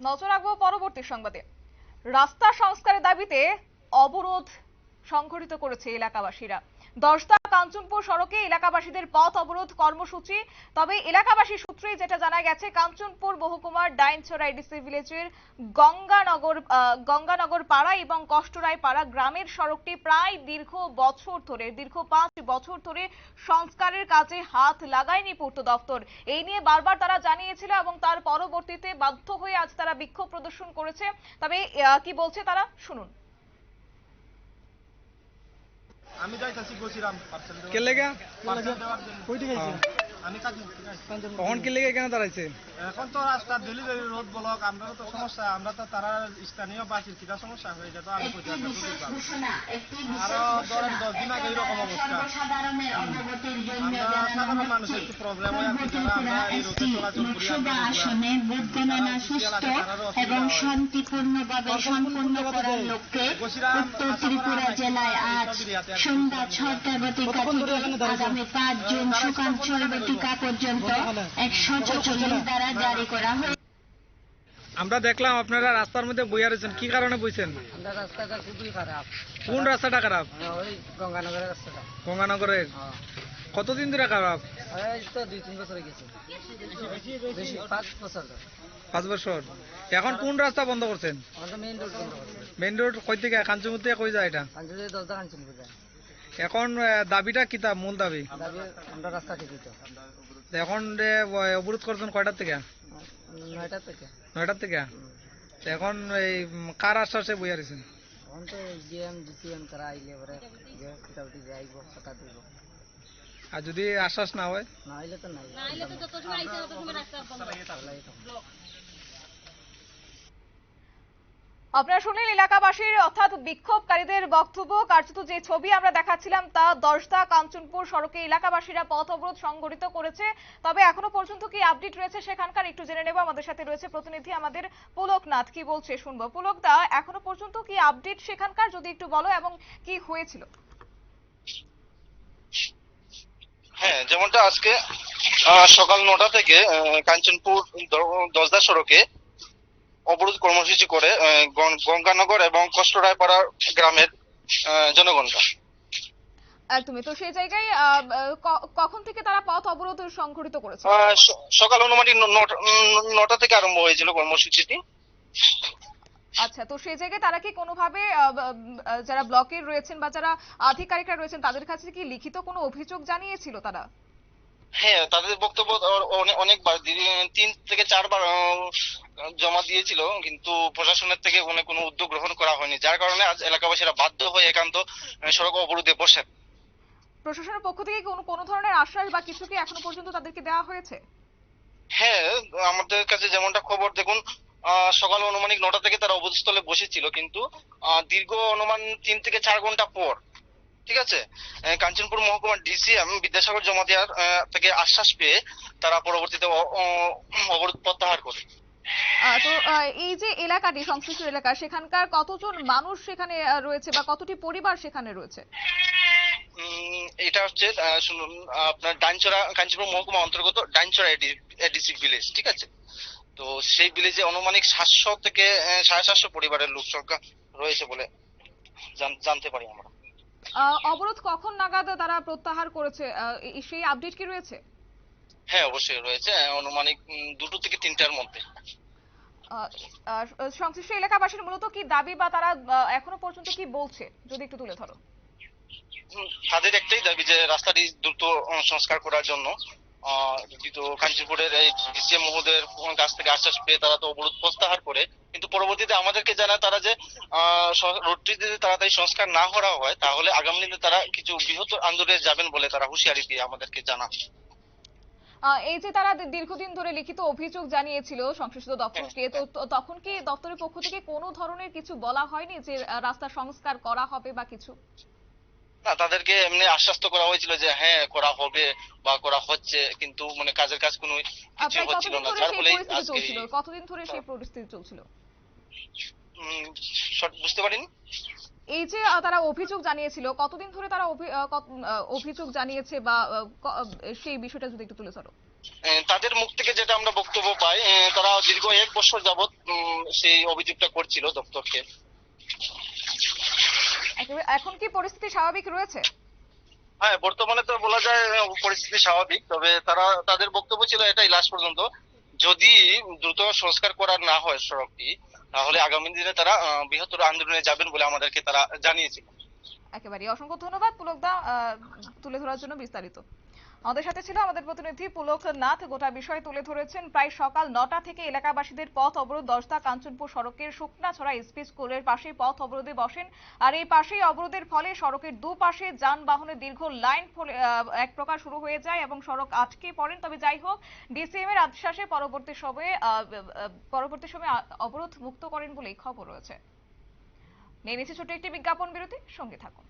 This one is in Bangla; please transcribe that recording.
নজর রাখব পরবর্তী সংবাদে। রাস্তা সংস্কারের দাবিতে অবরোধ সংঘটিত করেছে এলাকাবাসীরা। দশদা কাঞ্চনপুর সড়কে এলাকাবাসীদের পথ অবরোধ কর্মসূচি। তবে এলাকাবাসী সূত্রে যেটা জানা গেছে, কাঞ্চনপুর মহকুমার ডাইনছড়া এডিসি ভিলেজের গঙ্গানগর গঙ্গানগর পাড়া এবং কষ্টরায় পাড়া গ্রামের সড়কটি প্রায় দীর্ঘ বছর ধরে, দীর্ঘ পাঁচ বছর ধরে সংস্কারের কাজে হাত লাগায়নি পূর্ত দপ্তর। এই নিয়ে বারবার তারা জানিয়েছিল এবং তার পরবর্তীতে বাধ্য হয়ে আজ তারা বিক্ষোভ প্রদর্শন করেছে। তবে কি বলছে তারা? শুনুন। আমি যাইতাছি গোছিরাম পার্সেল দেওয়ার কে লাগা? পার্সেল দেওয়ার জন্য। কই আমি কাজে তখন কি লেগে কেন দাঁড়াইছে? এখন তো রাস্তা ডেলিভারি রোড ব্লক আমরা তো সমস্যা আমরা তো তারা স্থানীয় বাসির কিটা সমস্যা হয়ে যায় তো আমি আরও ধরেন দশ দিন আগে এরকম অবস্থা। আমরা সাধারণ মানুষ একটু প্রবলেম হয় আর কি যারা আমরা এই রোডে চলাচল করি লোকসভা আসনে ভোট গণনা সুস্থ এবং শান্তিপূর্ণভাবে সম্পন্ন করার লক্ষ্যে উত্তর ত্রিপুরা জেলায় আজ সন্ধ্যা ছয়টা বটিকা থেকে আগামী পাঁচ জুন সকাল ছয় বটিকা পর্যন্ত এক সচেতন দ্বারা জারি করা হয়েছে। আমরা দেখলাম আপনারা রাস্তার মধ্যে বইয়া রয়েছেন। কি কারণে বইছেন? কোন রাস্তাটা খারাপ? হ্যাঁ, গঙ্গানগরের রাস্তাটা। গঙ্গানগরের হ্যাঁ। কতদিন ধরে খারাপ? এই তো দুই তিন বছর হয়ে গেছে। বেশি পাঁচ বছর ধরে। পাঁচ বছর। এখন কোন রাস্তা বন্ধ করছেন? আমাদের মেইন রোড বন্ধ করছে। মেইন রোড কই থেকে? কাঞ্চনপুর থেকে কই যায় এটা? এখন দাবিটা কিতা মূল দাবি? দাবি আমরা রাস্তা ঠিকই এখন অবরোধ করছেন কয়টার থেকে? নয়টা থেকে? নয়টার থেকে এখন এই কার আশ্বাসে বইয়া রয়েছেন? এখন তো জিএম ডিসিএম তারা আইলে পরে যে যাইব কথা দিব আর যদি আশ্বাস না হয় না আইলে তো। নাই চলাই তো। আপনারা শুনলেন এলাকাবাসীর, অর্থাৎ বিক্ষোভকারীদের বক্তব্য। কার্যত যে ছবি আমরা দেখাচ্ছিলাম, তা দশদা কাঞ্চনপুর সড়কে এলাকাবাসীরা পথ অবরোধ সংগঠিত করেছে। তবে এখনও পর্যন্ত কি আপডেট রয়েছে সেখানকার? একটু জেনে নেব। আমাদের সাথে রয়েছে প্রতিনিধি আমাদের পুলক নাথ কি বলছে? শুনব। পুলক দা এখনও পর্যন্ত কি আপডেট সেখানকার? যদি একটু বলো, এবং কি হয়েছিল? হ্যাঁ যেমনটা আজকে সকাল নটা থেকে কাঞ্চনপুর দশদা সড়কে অবরোধ কর্মসূচি করে গঙ্গানগর এবং কষ্টরায়পাড়া গ্রামের জনগণরা একদমই তো সেই জায়গায় কখন থেকে তারা পথ অবরোধ সংঘটিত করেছে? সকাল অনুমানিক নটা- থেকে আরম্ভ হয়েছিল কর্মসূচিটি। আচ্ছা তো সেই জায়গায় তারা কি কোনোভাবে যারা ব্লকের রয়েছেন বা যারা আধিকারিকরা রয়েছেন তাদের কাছে কি লিখিত কোনো অভিযোগ জানিয়েছিল তারা? হ্যাঁ তাদের বক্তব্য অনেকবার তিন থেকে চারবার জমা দিয়েছিল কিন্তু প্রশাসনের থেকে কোনো কোনো উদ্যোগ গ্রহণ করা হয়নি। যার কারণে আজ এলাকাবাসীরা বাধ্য হয়ে একান্ত সড়ক অবরোধে বসেন। প্রশাসনের পক্ষ থেকে কোনো কোনো ধরনের আশ্বাস বা কিছু কি এখনও পর্যন্ত তাদেরকে দেওয়া হয়েছে? হ্যাঁ আমাদের কাছে যেমনটা খবর দেখুন সকাল অনুমানিক নটা থেকে তারা অবস্থলে বসেছিল কিন্তু দীর্ঘ অনুমান তিন থেকে চার ঘণ্টা পর ঠিক আছে? কাঞ্চনপুর মহকুমার ডিসিএম বিদ্যাসাগর জমাতিয়ার থেকে আশ্বাস পেয়ে তারা পরবর্তীতে অবরোধ প্রত্যাহার করে। তো এই যে এলাকাটি সংশ্লিষ্ট এলাকা সেখানকার কতজন মানুষ সেখানে রয়েছে বা কতটি পরিবার সেখানে রয়েছে? এটা হচ্ছে শুনুন আপনার ডাইনচড়া কাঞ্চনপুর মহকুমা অন্তর্গত ডাইনচড়া এডিসি ভিলেজ ঠিক আছে? তো সেই ভিলেজে অনুমানিক সাতশো থেকে সাড়ে সাতশো পরিবারের লোক সংখ্যা রয়েছে বলে জান- জানতে পারি আমরা। অবরোধ কখন নাগাদ তারা প্রত্যাহার করেছে? সেই আপডেট কি রয়েছে? হ্যাঁ অবশ্যই রয়েছে। অনুমানিক দুটো থেকে তিনটার মধ্যে। সংশ্লিষ্ট এলাকাবাসীর মূলত কি দাবি বা তারা এখনও পর্যন্ত কি বলছে? যদি একটু তুলে ধরো। তাদের একটাই দাবি যে রাস্তাটি দ্রুত সংস্কার করার জন্য। আহ, কিন্তু কাঞ্চনপুরের এই ডিসিএম মহোদয়ের কাছ থেকে আশ্বাস পেয়ে তারা তো অবরোধ প্রত্যাহার করে। কিন্তু পরবর্তীতে আমাদেরকে জানায় তারা যে রোডটি যদি তাড়াতাড়ি সংস্কার না করা হয় তাহলে আগামী দিনে তারা কিছু বৃহত্তর আন্দোলনে যাবেন বলে তারা হুঁশিয়ারি দিয়ে আমাদেরকে জানান এই যে তারা দীর্ঘদিন ধরে লিখিত অভিযোগ জানিয়েছিল সংশ্লিষ্ট দপ্তরকে তো তো- তখন কি দপ্তরের পক্ষ থেকে কোনো ধরনের কিছু বলা হয়নি যে রাস্তা সংস্কার করা হবে বা কিছু? না তাদেরকে এমনি আশ্বাস তো করা হয়েছিল যে হ্যাঁ করা হবে বা করা হচ্ছে কিন্তু মানে কাজের কাজ কোনো কিছু হচ্ছিল না। যার ফলে আজকে কতদিন ধরে সেই পরিস্থিতি চলছিল? বুঝতে পারিনি? এই যে তারা অভিযোগ জানিয়েছিল কতদিন ধরে তারা অভিযোগ জানিয়েছে বা সেই বিষয়টা যদি একটু তুলে ধরো। তাদের মুখ থেকে যেটা আমরা বক্তব্য পাই তারা দীর্ঘ এক বছর যাবৎ উম, সেই অভিযোগটা করছিল দপ্তরকে। এখন কি পরিস্থিতি স্বাভাবিক রয়েছে? হ্যাঁ বর্তমানে তো বলা যায় পরিস্থিতি স্বাভাবিক তবে তারা তাদের বক্তব্য ছিল এটাই লাস্ট পর্যন্ত। যদি দ্রুত সংস্কার করার না হয় সড়কটি তাহলে আগামী দিনে তারা বৃহত্তর আন্দোলনে যাবেন বলে আমাদেরকে তারা জানিয়েছিল একেবারে অসংখ্য ধন্যবাদ পুলকদা তুলে ধরার জন্য বিস্তারিত। আমাদের সাথে ছিল আমাদের প্রতিনিধি পুলক নাথ। গোটা বিষয় তুলে ধরেছেন। প্রায় সকাল নটা থেকে এলাকাবাসীদের পথ অবরোধ। দশটা কাঞ্চনপুর সড়কের শুকনাছড়া এসপি স্কুলের পাশে পথ অবরোধে বসেন। আর এই পাশেই অবরোধের ফলে সড়কের দুপাশে যানবাহনের দীর্ঘ লাইন এক প্রকার শুরু হয়ে যায় এবং সড়ক আটকে পড়েন। তবে যাই হোক, ডিসিএম এর আশ্বাসে পরবর্তী সময়ে পরবর্তী সময়ে অবরোধ মুক্ত করেন বলেই খবর রয়েছে। নিয়ে নিচ্ছে ছোট্ট একটি বিজ্ঞাপন বিরতি। সঙ্গে থাকুন।